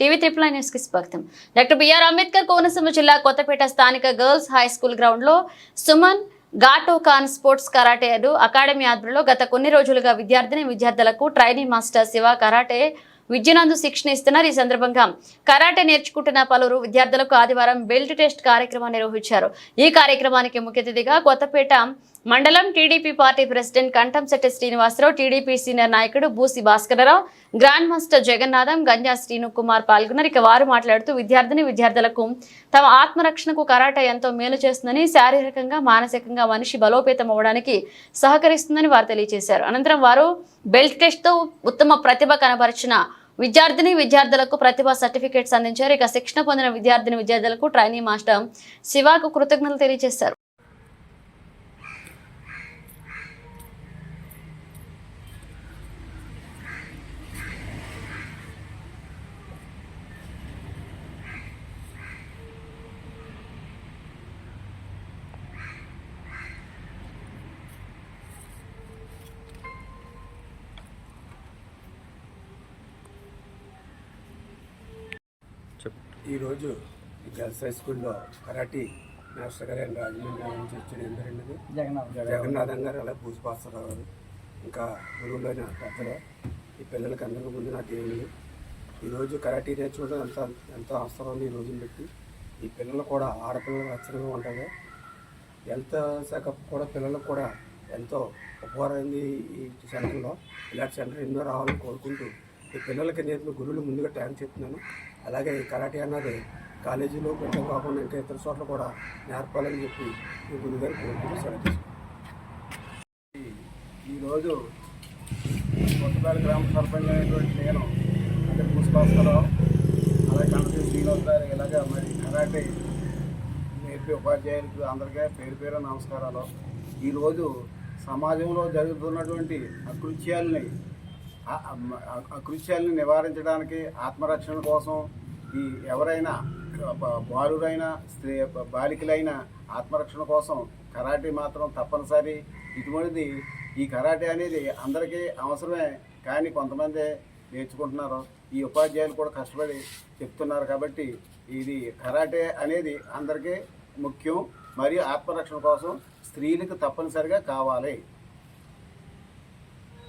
TV triple న్యూస్కి స్వాగతం. Doctor BR Ambedkar Konaseema జిల్లా కొత్తపేట స్థానిక గర్ల్స్ హై స్కూల్ గ్రౌండ్లో సుమన్ ఘాటో ఖాన్ స్పోర్ట్స్ కరాటే అకాడమీ ఆధ్వర్యంలో గత కొన్ని రోజులుగా విద్యార్థిని విద్యార్థులకు ట్రైనింగ్ మాస్టర్ శివ కరాటే విద్యనందు శిక్షణ ఇస్తున్నారు. ఈ సందర్భంగా కరాటే నేర్చుకుంటున్న పలువురు విద్యార్థులకు ఆదివారం బెల్ట్ టెస్ట్ కార్యక్రమం నిర్వహించారు. ఈ కార్యక్రమానికి ముఖ్య అతిథిగా కొత్తపేట మండలం TDP party president Kantamsetti Srinivasarao TDP senior నాయకుడు బూసి భాస్కరరావు గ్రాండ్ మాస్టర్ జగన్నాథం గంజా శ్రీను కుమార్ పాల్గొన్నారు. ఇక వారు మాట్లాడుతూ విద్యార్థిని విద్యార్థులకు తమ ఆత్మరక్షణకు కరాటే ఎంతో మేలు చేస్తుందని శారీరకంగా మానసికంగా మనిషి బలోపేతం అవ్వడానికి సహకరిస్తుందని వారు తెలియజేశారు. అనంతరం వారు బెల్ట్ టెస్ట్తో ఉత్తమ ప్రతిభ కనబరిచిన విద్యార్థిని విద్యార్థులకు ప్రతిభా సర్టిఫికేట్స్ అందించారు. ఇక శిక్షణ పొందిన విద్యార్థిని విద్యార్థులకు ట్రైనింగ్ మాస్టర్ శివాకు కృతజ్ఞతలు తెలియజేశారు. ఈరోజు ఈ గర్ల్స్ హై స్కూల్లో కరాటీ మాస్టర్ గారు అండ్ రాజమండ్రి నుంచి వచ్చిన ఎందరండి జగన్నాథం గారు. అలాగే పూజపాస్తరావు గారు. ఇంకా గురువులైన పెద్దలు ఈ పిల్లలకి అందరికీ ముందు నా దేవుళ్ళు. ఈరోజు కరాటీ నేర్చుకోవడం ఎంత ఎంతో అవసరం ఉంది ఈ రోజున పెట్టి ఈ పిల్లలు కూడా ఆడపిల్లలు రచనగా ఉంటుంది హెల్త్ శాఖ కూడా పిల్లలకు కూడా ఎంతో ఉపకారమైంది ఈ సెంటర్లో. ఇలాంటి సెంటర్ ఎన్నో రావాలని కోరుకుంటూ ఈ పిల్లలకి నేర్పిన గురువులు ముందుగా ట్యాంక్ చెప్తున్నాను. అలాగే ఈ కరాటే అన్నది కాలేజీలో కొంచెం కాకుండా ఇంకా ఇతర చోట్ల కూడా నేర్పాలని చెప్పి ఈ గురుగారు కోరుకుంటూ సెలవు ఈరోజు కొత్తపేట గ్రామ సర్పంచ్ అయినటువంటి నేను అంటే పుష్పాస్తరావు అలాగే కనపతి శ్రీనివాస్ గారు ఇలాగ మరి కరాటే నేర్పి ఉపాధ్యాయులకు అందరికీ పేరు పేరు నమస్కారాలు. ఈరోజు సమాజంలో జరుగుతున్నటువంటి అకృత్యాలని ఆ- నివారించడానికి ఆత్మరక్షణ కోసం ఈ ఎవరైనా బాలురైనా స్త్రీ బాలికలైన ఆత్మరక్షణ కోసం కరాటే మాత్రం తప్పనిసరి. ఇటువంటిది ఈ కరాటే అనేది అందరికీ అవసరమే కానీ కొంతమంది నేర్చుకుంటున్నారు. ఈ ఉపాధ్యాయులు కూడా కష్టపడి చెప్తున్నారు కాబట్టి ఇది కరాటే అనేది అందరికీ ముఖ్యం. మరియు ఆత్మరక్షణ కోసం స్త్రీలకు తప్పనిసరిగా కావాలి.